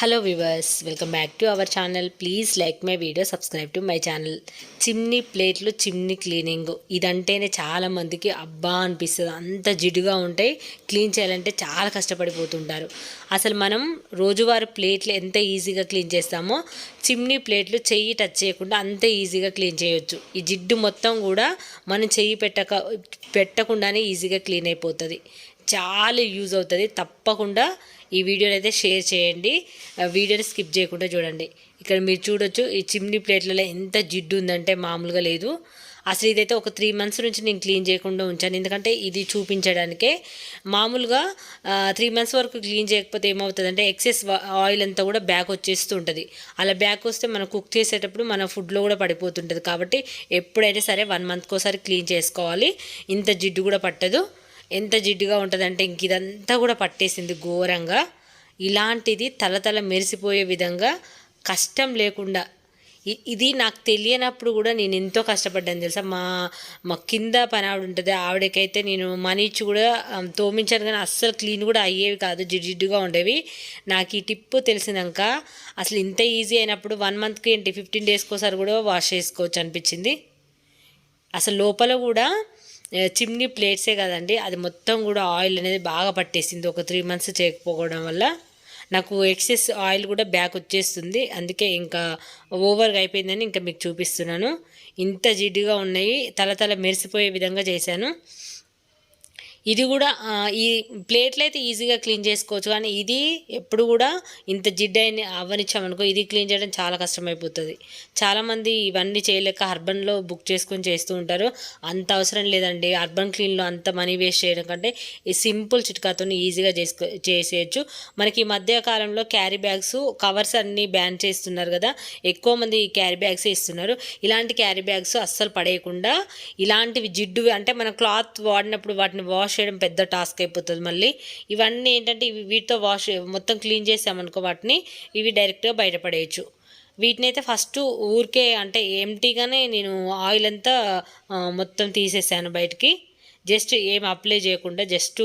Hello viewers welcome back to our channel please like my video subscribe to my channel chimney ప్లేట్లు chimney cleaning ఇదంటేనే చాలామందికి అబ్బా అనిపిస్తుంది. అంత జిడ్డుగా ఉంటాయి క్లీన్ చేయాలంటే చాలా కష్టపడిపోతుంటారు. అసలు మనం రోజువారి ప్లేట్లు ఎంత ఈజీగా క్లీన్ చేస్తామో చిమ్నీ ప్లేట్లు చెయ్యి టచ్ చేయకుండా అంత ఈజీగా క్లీన్ చేయొచ్చు. ఈ జిడ్డు మొత్తం కూడా మనం చెయ్యి పెట్టక పెట్టకుండానే ఈజీగా క్లీన్ అయిపోతుంది. చాలా యూజ్ అవుతుంది. తప్పకుండా ఈ వీడియోని అయితే షేర్ చేయండి. వీడియోని స్కిప్ చేయకుండా చూడండి. ఇక్కడ మీరు చూడొచ్చు ఈ చిమ్నీ ప్లేట్లలో ఎంత జిడ్డు ఉందంటే మామూలుగా లేదు. అసలు ఇదైతే ఒక త్రీ మంత్స్ నుంచి నేను క్లీన్ చేయకుండా ఉంచాను. ఎందుకంటే ఇది చూపించడానికే. మామూలుగా త్రీ మంత్స్ వరకు క్లీన్ చేయకపోతే ఏమవుతుందంటే ఎక్సెస్ ఆయిల్ అంతా కూడా బ్యాక్ వచ్చేస్తూ ఉంటుంది. అలా బ్యాక్ వస్తే మనం కుక్ చేసేటప్పుడు మన ఫుడ్లో కూడా పడిపోతుంటుంది. కాబట్టి ఎప్పుడైనా సరే వన్ మంత్కి ఒకసారి క్లీన్ చేసుకోవాలి. ఇంత జిడ్డు కూడా పట్టదు. ఎంత జిడ్డుగా ఉంటుందంటే ఇంక ఇదంతా కూడా పట్టేసింది ఘోరంగా. ఇలాంటిది తలతల మెరిసిపోయే విధంగా కష్టం లేకుండా. ఇది నాకు తెలియనప్పుడు కూడా నేను ఎంతో కష్టపడ్డాను తెలుసా. మా మా కింద పని ఆవిడ ఉంటుంది ఆవిడకైతే నేను మనీ ఇచ్చి కూడా తోమించాను కానీ అస్సలు క్లీన్ కూడా అయ్యేవి కాదు జిడ్జిడ్డుగా ఉండేవి. నాకు ఈ టిప్ తెలిసినాక అసలు ఇంత ఈజీ అయినప్పుడు వన్ మంత్కి ఏంటి ఫిఫ్టీన్ డేస్కి ఒకసారి కూడా వాష్ చేసుకోవచ్చు అనిపించింది. అసలు లోపల కూడా చిమ్నీ ప్లేట్సే కదండి. అది మొత్తం కూడా ఆయిల్ అనేది బాగా పట్టేసింది. ఒక త్రీ మంత్స్ చేయకపోవడం వల్ల నాకు ఎక్సెస్ ఆయిల్ కూడా బ్యాక్ వచ్చేస్తుంది. అందుకే ఇంకా ఓవర్గా అయిపోయిందని ఇంకా మీకు చూపిస్తున్నాను. ఇంత జిడ్డుగా ఉన్నాయి. తల తల మెరిసిపోయే విధంగా చేశాను. ఇది కూడా ఈ ప్లేట్లు అయితే ఈజీగా క్లీన్ చేసుకోవచ్చు. కానీ ఇది ఎప్పుడు కూడా ఇంత జిడ్డైన అవ్వనిచ్చామనుకో ఇది క్లీన్ చేయడం చాలా కష్టమైపోతుంది. చాలామంది ఇవన్నీ చేయలేక అర్బన్లో బుక్ చేసుకొని చేస్తూ ఉంటారు. అంత అవసరం లేదండి. అర్బన్ క్లీన్లో అంత మనీ వేస్ట్ చేయడం కంటే ఈ సింపుల్ చిట్కాతో ఈజీగా చేసుకో చేసేయచ్చు. మనకి ఈ మధ్యకాలంలో క్యారీ బ్యాగ్స్ కవర్స్ అన్నీ బ్యాన్ చేస్తున్నారు కదా. ఎక్కువ మంది ఈ క్యారీ బ్యాగ్స్ ఇస్తున్నారు. ఇలాంటి క్యారీ బ్యాగ్స్ అస్సలు పడేయకుండా ఇలాంటివి జిడ్డు అంటే మన క్లాత్ వాడినప్పుడు వాటిని వాష్ వాష్ చేయడం పెద్ద టాస్క్ అయిపోతుంది మళ్ళీ. ఇవన్నీ ఏంటంటే ఇవి వీటితో వాష్ మొత్తం క్లీన్ చేసామనుకో వాటిని ఇవి డైరెక్ట్గా బయటపడేయచ్చు వీటిని అయితే ఫస్ట్ ఊరికే అంటే ఎంటీగానే నేను ఆయిల్ అంతా మొత్తం తీసేసాను బయటికి. జస్ట్ ఏం అప్లై చేయకుండా జస్ట్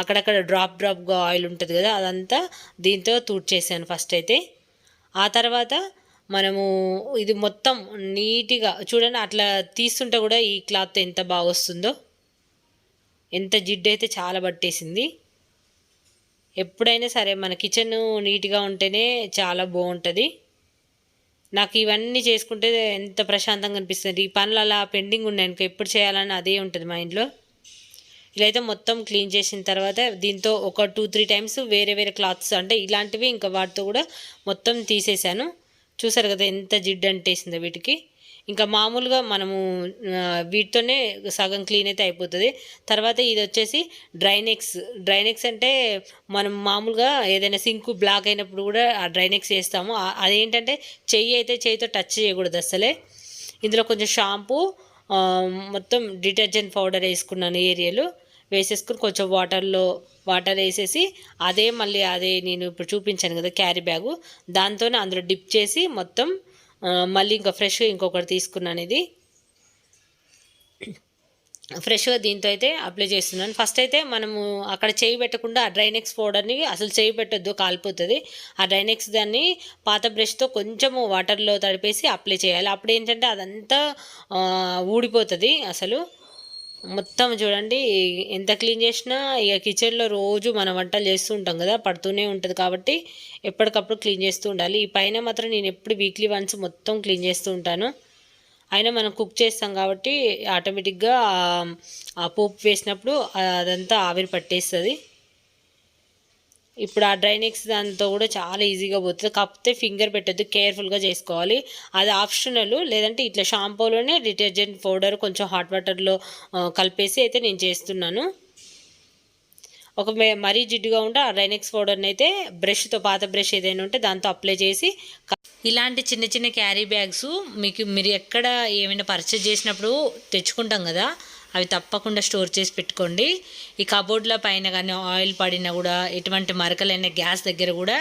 అక్కడక్కడ డ్రాప్ డ్రాప్గా ఆయిల్ ఉంటుంది కదా అదంతా దీంతో తూడ్చేసాను ఫస్ట్ అయితే. ఆ తర్వాత మనము ఇది మొత్తం నీట్గా చూడండి అట్లా తీస్తుంటే కూడా ఈ క్లాత్ ఎంత బాగా వస్తుందో ఎంత జిడ్డు అయితే చాలా పట్టేసింది. ఎప్పుడైనా సరే మన కిచెన్ నీట్గా ఉంటేనే చాలా బాగుంటుంది నాకు ఇవన్నీ చేసుకుంటే ఎంత ప్రశాంతంగా అనిపిస్తుంది. ఈ పనులు అలా పెండింగ్ ఉన్నాయి అనుకో ఎప్పుడు చేయాలని అదే ఉంటుంది మా ఇంట్లో. ఇలా అయితే మొత్తం క్లీన్ చేసిన తర్వాత దీంతో ఒక టూ త్రీ టైమ్స్ వేరే వేరే క్లాత్స్ అంటే ఇలాంటివి ఇంకా వాటితో కూడా మొత్తం తీసేసాను చూసారు కదా ఎంత జిడ్డు అంటేసిందో వీటికి. ఇంకా మామూలుగా మనము వీటితోనే సగం క్లీన్ అయితే అయిపోతుంది. తర్వాత ఇది వచ్చేసి డ్రైనెక్స్. డ్రైనెక్స్ అంటే మనం మామూలుగా ఏదైనా సింక్ బ్లాక్ అయినప్పుడు కూడా ఆ డ్రైనెక్స్ వేస్తాము. అదేంటంటే చెయ్యి అయితే చేయితో టచ్ చేయకూడదు అసలే ఇందులో కొంచెం షాంపూ మొత్తం డిటర్జెంట్ పౌడర్ వేసుకున్నాను ఏరియాలో. వేసేసుకుని కొంచెం వాటర్లో వాటర్ వేసేసి అదే మళ్ళీ అదే నేను ఇప్పుడు చూపించాను కదా క్యారీ బ్యాగు. దాంతోనే అందులో డిప్ చేసి మొత్తం మళ్ళీ ఇంకా ఫ్రెష్గా ఇంకొకటి తీసుకున్నాను ఇది. ఫ్రెష్గా దీంతో అయితే అప్లై చేస్తున్నాను. ఫస్ట్ అయితే మనము అక్కడ చేయి పెట్టకుండా ఆ డ్రైనెక్స్ పౌడర్ని అసలు చేయి పెట్టొద్దు కాలిపోతుంది. ఆ డ్రైనెక్స్ దాన్ని పాత బ్రష్తో కొంచెము వాటర్లో తడిపేసి అప్లై చేయాలి. అప్పుడు ఏంటంటే అదంతా ఊడిపోతుంది అసలు. మొత్తం చూడండి ఎంత క్లీన్ చేసినా ఇక కిచెన్లో రోజు మనం వంటలు చేస్తూ ఉంటాం కదా పడుతూనే ఉంటుంది కాబట్టి ఎప్పటికప్పుడు క్లీన్ చేస్తూ ఉండాలి. ఈ పైన మాత్రం నేను ఎప్పుడు వీక్లీ వన్స్ మొత్తం క్లీన్ చేస్తూ ఉంటాను. అయినా మనం కుక్ చేస్తాం కాబట్టి ఆటోమేటిక్గా ఆ- ఆ పోపు వేసినప్పుడు అదంతా ఆవిరి పట్టేస్తుంది. ఇప్పుడు ఆ డ్రైనెక్స్ దాంతో కూడా చాలా ఈజీగా పోతుంది. కాకపోతే ఫింగర్ పెట్టద్దు కేర్ఫుల్గా చేసుకోవాలి. అది ఆప్షనల్ లేదంటే ఇట్లా షాంపూలోనే డిటర్జెంట్ పౌడర్ కొంచెం హాట్ వాటర్లో కలిపేసి అయితే నేను చేస్తున్నాను. ఒక మే- మరీ జిడ్డుగా ఉంటే ఆ డ్రైనేక్స్ పౌడర్ని అయితే బ్రష్తో పాత బ్రష్ ఏదైనా ఉంటే దాంతో అప్లై చేసి ఇలాంటి చిన్న చిన్న క్యారీ బ్యాగ్స్ మీకు మీరు ఎక్కడ ఏమైనా పర్చేజ్ చేసినప్పుడు తెచ్చుకుంటాం కదా అవి తప్పకుండా స్టోర్ చేసి పెట్టుకోండి. ఈ కబోర్డ్ల పైన కానీ ఆయిల్ పడినా కూడా ఎటువంటి మరకలైన గ్యాస్ దగ్గర కూడా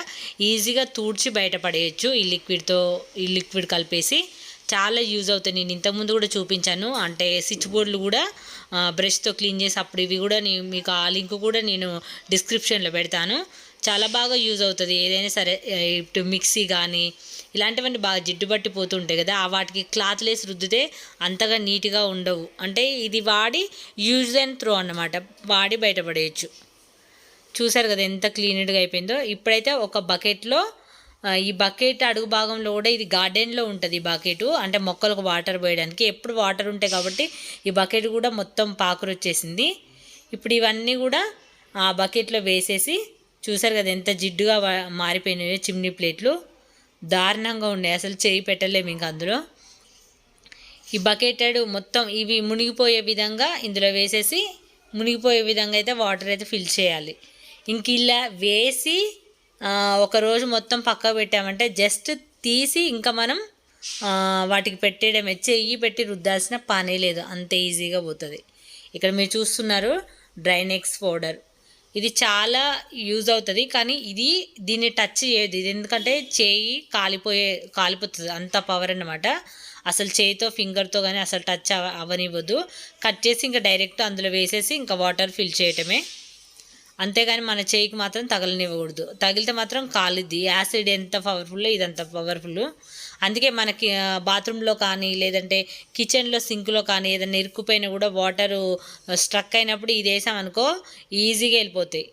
ఈజీగా తూడ్చి బయటపడేయచ్చు ఈ లిక్విడ్తో ఈ లిక్విడ్ కలిపేసి చాలా యూజ్ అవుతాయి. నేను ఇంతకుముందు కూడా చూపించాను. అంటే స్విచ్ బోర్డులు కూడా బ్రష్తో క్లీన్ చేసి అప్పుడు ఇవి కూడా నేను మీకు ఆ లింక్ కూడా నేను డిస్క్రిప్షన్లో పెడతాను. చాలా బాగా యూజ్ అవుతుంది. ఏదైనా సరే ఇప్పుడు ఇటు మిక్సీ కానీ ఇలాంటివన్నీ బాగా జిడ్డు పట్టి పోతుంటాయి కదా ఆ వాటికి క్లాత్ లేసి రుద్దితే అంతగా నీట్గా ఉండవు. అంటే ఇది వాడి యూజ్ అండ్ త్రో అన్నమాట. వాడి బయటపడేయచ్చు చూసారు కదా ఎంత క్లీన్డ్గా అయిపోయిందో. ఇప్పుడైతే ఒక బకెట్లో ఈ బకెట్ అడుగు భాగంలో కూడా ఇది గార్డెన్లో ఉంటుంది ఈ బకెట్. అంటే మొక్కలకు వాటర్ పోయడానికి. ఎప్పుడు వాటర్ ఉంటాయి కాబట్టి ఈ బకెట్ కూడా మొత్తం పాకురు వచ్చేసింది ఇప్పుడు ఇవన్నీ కూడా ఆ బకెట్లో వేసేసి చూసారు కదా ఎంత జిడ్డుగా మారిపోయినాయో చిమ్నీ ప్లేట్లు. దారుణంగా ఉన్నాయి. అసలు చేయి పెట్టలేము ఇంక అందులో. ఈ బకెటెడ్ మొత్తం ఇవి మునిగిపోయే విధంగా ఇందులో వేసేసి మునిగిపోయే విధంగా అయితే వాటర్ అయితే ఫిల్ చేయాలి. ఇంక ఇలా వేసి ఒకరోజు ఒక రోజు మొత్తం పక్క పెట్టామంటే జస్ట్ తీసి ఇంకా మనం వాటికి పెట్టేయడమే. చెయ్యి పెట్టి రుద్దాల్సిన పనే లేదు. అంత ఈజీగా పోతుంది. ఇక్కడ మీరు చూస్తున్నారు డ్రైనెక్స్ పౌడర్. ఇది చాలా యూజ్ అవుతుంది. కానీ ఇది దీన్ని టచ్ చేయదు. ఇది ఎందుకంటే చేయి కాలిపోయే కాలిపోతుంది. అంత పవర్ అన్నమాట. అసలు చేయితో ఫింగర్తో కానీ అసలు టచ్ అవ్వనివ్వద్దు కట్ చేసి ఇంకా డైరెక్ట్ అందులో వేసేసి ఇంకా వాటర్ ఫిల్ చేయటమే. అంతేగాని మన చేయికి మాత్రం తగలనివ్వకూడదు. తగిలితే మాత్రం కాలిద్ది. యాసిడ్ ఎంత పవర్ఫుల్ ఇదంత పవర్ఫుల్ అందుకే మనకి బాత్రూంలో కానీ లేదంటే కిచెన్లో సింక్లో కానీ ఏదైనా ఇరుక్కుపోయినా కూడా వాటరు స్ట్రక్ అయినప్పుడు ఇది వేసామనుకో ఈజీగా వెళ్ళిపోతాయి.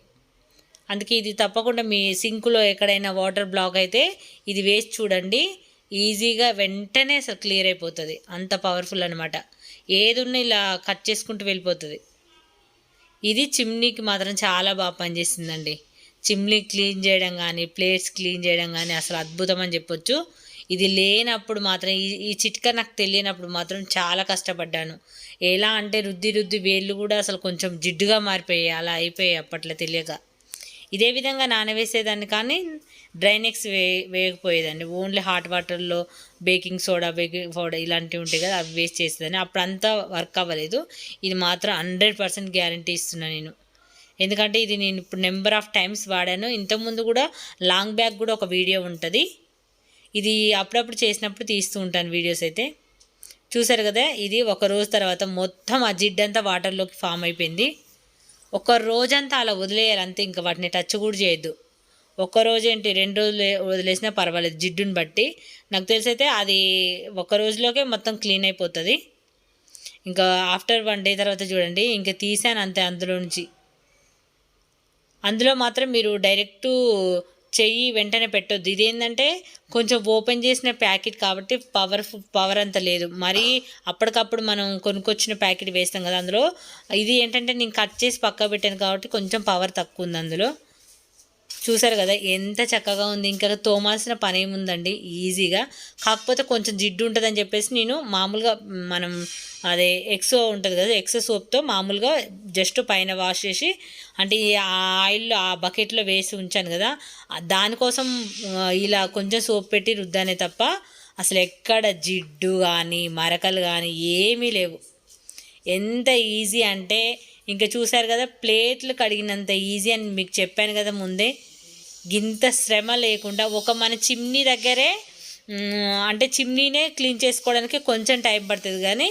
అందుకే ఇది తప్పకుండా మీ సింకులో ఎక్కడైనా వాటర్ బ్లాక్ అయితే ఇది వేసి చూడండి. ఈజీగా వెంటనే అసలు క్లియర్ అయిపోతుంది. అంత పవర్ఫుల్ అనమాట ఏదున్న ఇలా కట్ చేసుకుంటూ వెళ్ళిపోతుంది. ఇది చిమ్నీకి మాత్రం చాలా బాగా పనిచేసిందండి చిమ్నీ క్లీన్ చేయడం కానీ ప్లేట్స్ క్లీన్ చేయడం కానీ అసలు అద్భుతం అని చెప్పొచ్చు. ఇది లేనప్పుడు మాత్రం ఈ ఈ చిట్కా నాకు తెలియనప్పుడు మాత్రం చాలా కష్టపడ్డాను. ఎలా అంటే రుద్ది రుద్ది వేళ్ళు కూడా అసలు కొంచెం జిడ్డుగా మారిపోయాయి అలా అయిపోయాయి అప్పట్లో తెలియక. ఇదే విధంగా నానవేసేదాన్ని కానీ డ్రైనెక్స్ వే వేయకపోయేదాన్ని. ఓన్లీ హాట్ వాటర్లో బేకింగ్ సోడా బేకింగ్ పౌడర్ ఇలాంటివి ఉంటాయి కదా అవి వేస్ట్ చేసేదాన్ని. అప్పుడు అంతా వర్క్ అవ్వలేదు. ఇది మాత్రం హండ్రెడ్ పర్సెంట్ గ్యారంటీ ఇస్తున్నాను నేను. ఎందుకంటే ఇది నేను ఇప్పుడు నెంబర్ ఆఫ్ టైమ్స్ వాడాను. ఇంతకుముందు కూడా లాంగ్ బ్యాగ్ కూడా ఒక వీడియో ఉంటుంది. ఇది అప్పుడప్పుడు చేసినప్పుడు తీస్తూ ఉంటాను వీడియోస్ అయితే. చూసారు కదా ఇది ఒక రోజు తర్వాత మొత్తం ఆ జిడ్డంతా వాటర్లోకి ఫామ్ అయిపోయింది. ఒక రోజంతా అలా వదిలేయాలి అంతే ఇంకా వాటిని టచ్ కూడా చేయొద్దు. ఒక్క ఏంటి రెండు రోజులు వదిలేసినా పర్వాలేదు జిడ్డుని బట్టి. నాకు తెలిసైతే అది ఒక రోజులోకే మొత్తం క్లీన్ అయిపోతుంది. ఇంకా ఆఫ్టర్ వన్ డే తర్వాత చూడండి ఇంకా తీసాను అంతే అందులో నుంచి. అందులో మాత్రం మీరు డైరెక్టు చెయ్యి వెంటనే పెట్టొద్దు. ఇదేంటంటే కొంచెం ఓపెన్ చేసిన ప్యాకెట్ కాబట్టి పవర్ పవర్ అంత లేదు. మరీ అప్పటికప్పుడు మనం కొనుక్కొచ్చిన ప్యాకెట్ వేస్తాం కదా అందులో. ఇది ఏంటంటే నేను కట్ చేసి పక్క పెట్టాను కాబట్టి కొంచెం పవర్ తక్కువ ఉంది అందులో. చూసారు కదా ఎంత చక్కగా ఉంది. ఇంకా తోమాల్సిన పని ఏముందండి? ఈజీగా. కాకపోతే కొంచెం జిడ్డు ఉంటుందని చెప్పేసి నేను మామూలుగా మనం అదే ఎక్సో ఉంటుంది కదా ఎక్సో సోప్తో మామూలుగా జస్ట్ పైన వాష్ చేసి అంటే ఈ ఆ ఆయిల్లో ఆ బకెట్లో వేసి ఉంచాను కదా దానికోసం ఇలా కొంచెం సోప్ పెట్టి రుద్దానే తప్ప అసలు ఎక్కడ జిడ్డు కానీ మరకలు కానీ ఏమీ లేవు. ఎంత ఈజీ అంటే ఇంకా చూశారు కదా ప్లేట్లు కడిగినంత ఈజీ అని మీకు చెప్పాను కదా ముందే. గింత శ్రమ లేకుండా ఒక మన చిమ్నీ దగ్గరే అంటే చిమ్నీనే క్లీన్ చేసుకోవడానికి కొంచెం టైం పడుతుంది కానీ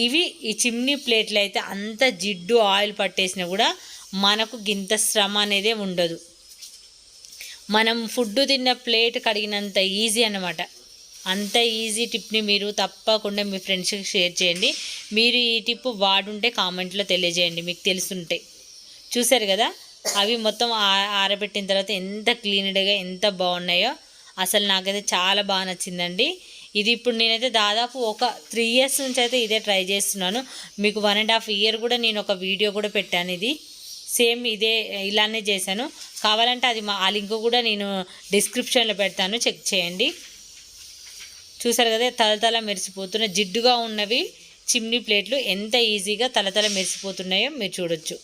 ఇవి ఈ చిమ్నీ ప్లేట్లు అయితే అంత జిడ్డు ఆయిల్ పట్టేసినా కూడా మనకు గింత శ్రమ అనేది ఉండదు. మనం ఫుడ్ తిన్న ప్లేట్ కడిగినంత ఈజీ అన్నమాట. అంత ఈజీ టిప్ని మీరు తప్పకుండా మీ ఫ్రెండ్స్కి షేర్ చేయండి. మీరు ఈ టిప్ వాడుంటే కామెంట్లో తెలియజేయండి మీకు తెలుసుంటే. చూసారు కదా? అవి మొత్తం ఆ- ఆరబెట్టిన తర్వాత ఎంత క్లీన్డ్గా ఎంత బాగున్నాయో అసలు నాకైతే చాలా బాగా నచ్చిందండి. ఇది ఇప్పుడు నేనైతే దాదాపు ఒక త్రీ ఇయర్స్ నుంచి అయితే ఇదే ట్రై చేస్తున్నాను. మీకు వన్ అండ్ హాఫ్ ఇయర్ కూడా నేను ఒక వీడియో కూడా పెట్టాను ఇది. సేమ్ ఇదే ఇలానే చేశాను. కావాలంటే అది మా ఆ లింక్ కూడా నేను డిస్క్రిప్షన్లో పెడతాను. చెక్ చేయండి. చూసారు కదా తలతల మెరిసిపోతున్న జిడ్డుగా ఉన్నవి చిమ్నీ ప్లేట్లు ఎంత ఈజీగా తలతల మెరిసిపోతున్నాయో మీరు చూడొచ్చు.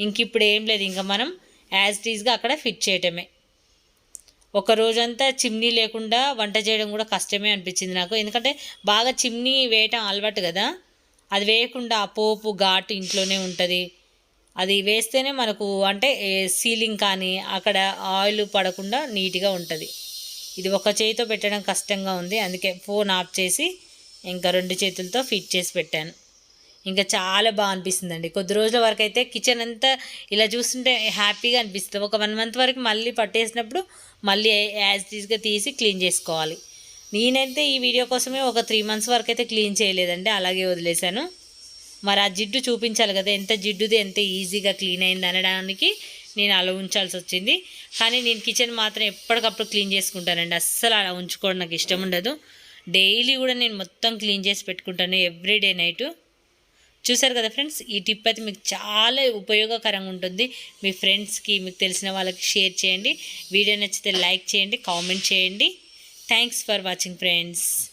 ఇంక ఇప్పుడు ఏం లేదు ఇంకా మనం యాజ్ టీజ్గా అక్కడ ఫిట్ చేయటమే. ఒక రోజంతా చిమ్నీ లేకుండా వంట చేయడం కూడా కష్టమే అనిపించింది నాకు. ఎందుకంటే బాగా చిమ్నీ వేయటం అలవాటు కదా. అది వేయకుండా ఆ పోపు ఘాటు ఇంట్లోనే ఉంటుంది. అది వేస్తేనే మనకు అంటే సీలింగ్ కానీ అక్కడ ఆయిల్ పడకుండా నీట్గా ఉంటుంది. ఇది ఒక చేతితో పెట్టడం కష్టంగా ఉంది. అందుకే ఫోన్ ఆఫ్ చేసి ఇంకా రెండు చేతులతో ఫిట్ చేసి పెట్టాను. ఇంకా చాలా బాగా అనిపిస్తుందండి. కొద్ది రోజుల వరకు అయితే కిచెన్ అంతా ఇలా చూస్తుంటే హ్యాపీగా అనిపిస్తుంది. ఒక వన్ మంత్ వరకు మళ్ళీ పట్టేసినప్పుడు మళ్ళీ యాజ్ టీజ్గా తీసి క్లీన్ చేసుకోవాలి. నేనైతే ఈ వీడియో కోసమే ఒక త్రీ మంత్స్ వరకు అయితే క్లీన్ చేయలేదండి. అలాగే వదిలేశాను. మరి ఆ జిడ్డు చూపించాలి కదా ఎంత జిడ్డుది ఎంత ఈజీగా క్లీన్ అయింది అనడానికి నేను అలా ఉంచాల్సి వచ్చింది. కానీ నేను కిచెన్ మాత్రం ఎప్పటికప్పుడు క్లీన్ చేసుకుంటానండి. అస్సలు అలా ఉంచుకోవడం నాకు ఇష్టం ఉండదు. డైలీ కూడా నేను మొత్తం క్లీన్ చేసి పెట్టుకుంటాను ఎవ్రీడే నైటు. చూసారు కదా ఫ్రెండ్స్ ఈ టిప్ అయితే మీకు చాలా ఉపయోగకరంగా ఉంటుంది. మీ ఫ్రెండ్స్కి మీకు తెలిసిన వాళ్ళకి షేర్ చేయండి. వీడియో నచ్చితే లైక్ చేయండి కామెంట్ చేయండి. Thanks for watching friends.